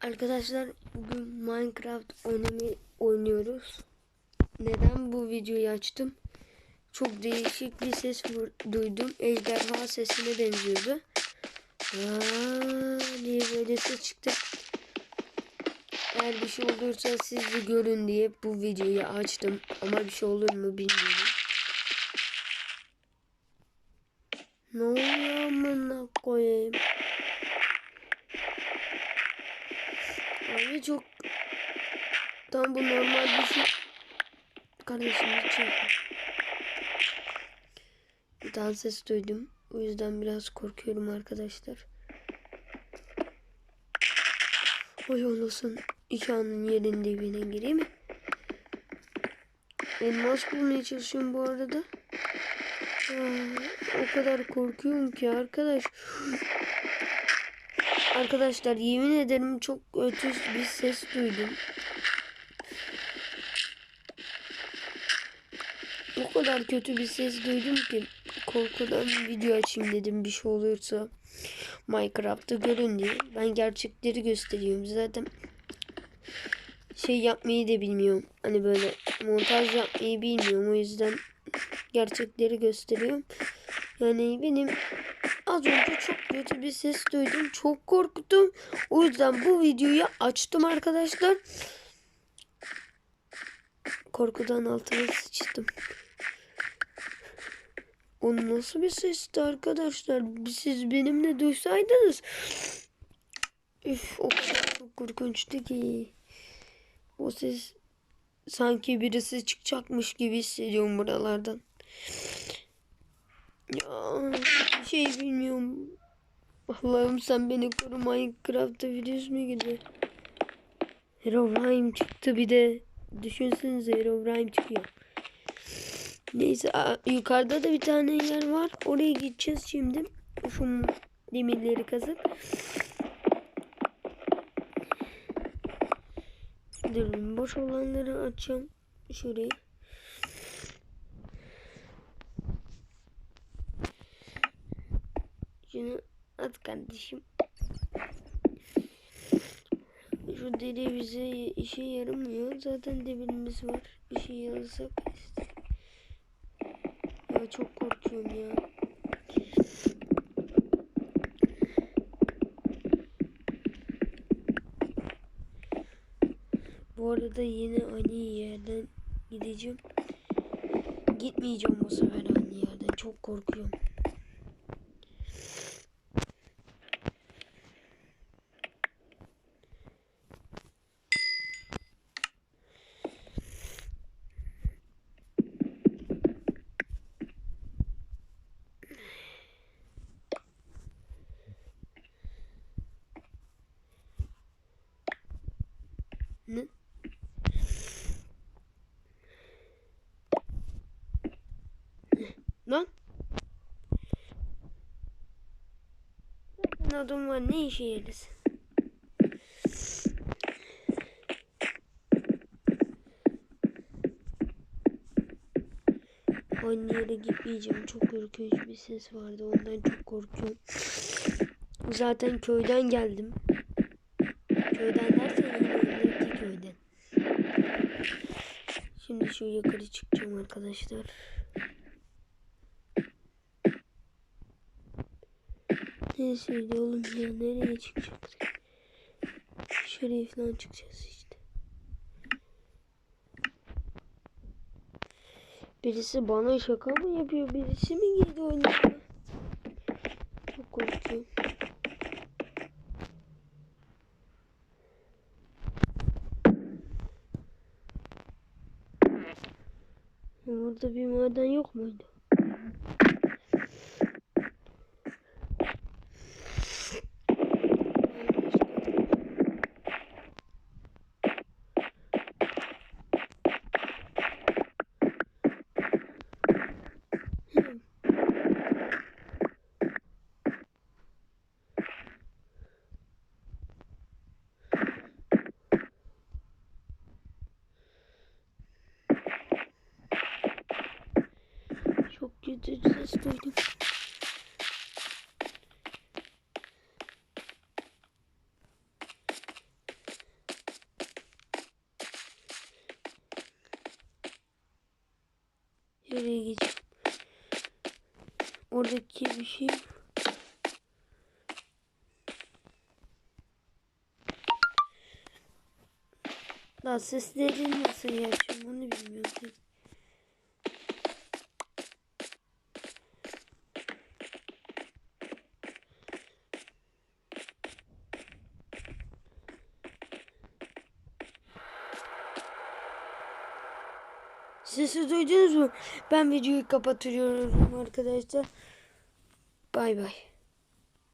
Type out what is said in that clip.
Arkadaşlar bugün Minecraft oynuyoruz. Neden bu videoyu açtım? Çok değişik bir ses duydum. Ejderha sesine benziyordu. Aa, diye böyle ses çıktı. Eğer bir şey olursa siz de görün diye bu videoyu açtım. Ama bir şey olur mu bilmiyorum. Ne oluyor amına koyayım? Abi çok tam bu normal bir şey. Kardeşim şey yapma. Bir tane ses duydum. O yüzden biraz korkuyorum arkadaşlar. Oy olsun. İki anın yerin dibine gireyim mi? Elmas bulmaya çalışıyorum bu arada. Aa, o kadar korkuyorum ki arkadaş. Arkadaşlar yemin ederim çok kötü bir ses duydum. O kadar kötü bir ses duydum ki korkudan video açayım dedim bir şey olursa Minecraft'ta görün diye. Ben gerçekleri gösteriyorum zaten. Şey yapmayı da bilmiyorum. Hani böyle montaj yapmayı bilmiyorum. O yüzden gerçekleri gösteriyorum. Yani benim Az önce çok kötü bir ses duydum. Çok korktum. O yüzden bu videoyu açtım arkadaşlar. Korkudan altıma sıçtım. O nasıl bir sesti arkadaşlar? Siz benimle duysaydınız. Üf o çok korkunçtu ki. O ses sanki birisi çıkacakmış gibi hissediyorum buralardan. Ya şey bilmiyorum. Allah'ım sen beni koru Minecraft'ta virüs mü gidiyor? Herobrine çıktı bir de. Düşünsenize Herobrine çıkıyor. Neyse yukarıda da bir tane yer var. Oraya gideceğiz şimdi. Şu demirleri kazıp. Durun boş olanları açacağım. Şurayı. Şunu at kardeşim. Şu deri bize işe yaramıyor. Zaten demirimiz var. Bir şey alsak işte. Ya çok korkuyorum ya. Bu arada yine aynı yerden gideceğim. Gitmeyeceğim bu sefer aynı yerden. Çok korkuyorum. Ne? Lan? Ne adım var ne işe yarasın? Aynı yere gitmeyeceğim. Çok korkunç bir ses vardı. Ondan çok korkuyorum. Zaten köyden geldim. Köyden dersen yanındaki köyden. Şimdi şu yukarı çıkacağım arkadaşlar. Neresiydi oğlum ya? Nereye çıkacaktık? Şuraya falan çıkacağız işte. Birisi bana şaka mı yapıyor? Birisi mi girdi oyuna? Çok korkuyorum. Orada bir maden yok muydu? ses duydum. Nereye gideceğim? Oradaki bir şey Daha sesleri nasıl yaşıyor onu bilmiyorum. Sesi duydunuz mu? Ben videoyu kapatıyorum arkadaşlar. Bay bay.